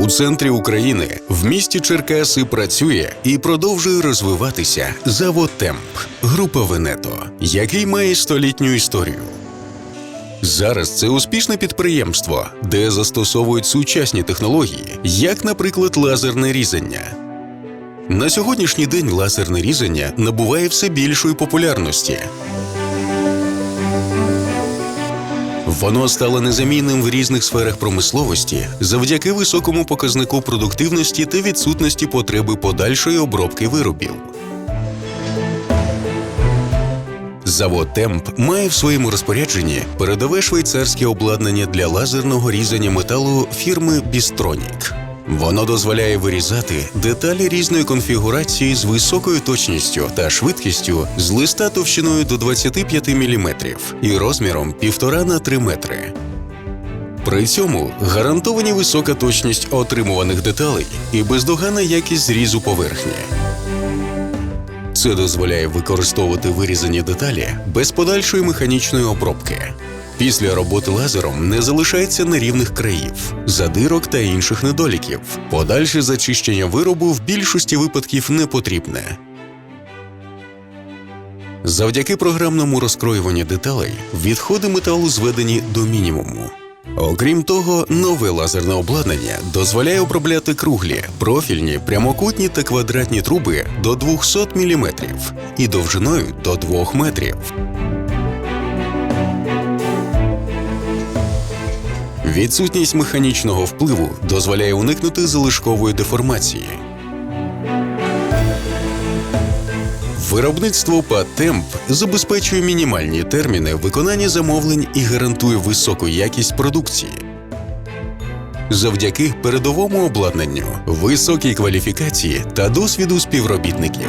У центрі України в місті Черкаси працює і продовжує розвиватися завод Темп, група Венето, який має столітню історію. Зараз це успішне підприємство, де застосовують сучасні технології, як, наприклад, лазерне різання. На сьогоднішній день лазерне різання набуває все більшої популярності. Воно стало незамінним в різних сферах промисловості завдяки високому показнику продуктивності та відсутності потреби подальшої обробки виробів. Завод Темп має в своєму розпорядженні передове швейцарське обладнання для лазерного різання металу фірми Бістронік. Воно дозволяє вирізати деталі різної конфігурації з високою точністю та швидкістю з листа товщиною до 25 мм і розміром 1,5 на 3 метри. При цьому гарантовані висока точність отримуваних деталей і бездоганна якість зрізу поверхні. Це дозволяє використовувати вирізані деталі без подальшої механічної обробки. Після роботи лазером не залишається нерівних країв, задирок та інших недоліків. Подальше зачищення виробу в більшості випадків не потрібне. Завдяки програмному розкроюванню деталей відходи металу зведені до мінімуму. Окрім того, нове лазерне обладнання дозволяє обробляти круглі, профільні, прямокутні та квадратні труби до 200 мм і довжиною до 2 метрів. Відсутність механічного впливу дозволяє уникнути залишкової деформації. Виробництво Патемп забезпечує мінімальні терміни виконання замовлень і гарантує високу якість продукції. Завдяки передовому обладнанню, високій кваліфікації та досвіду співробітників.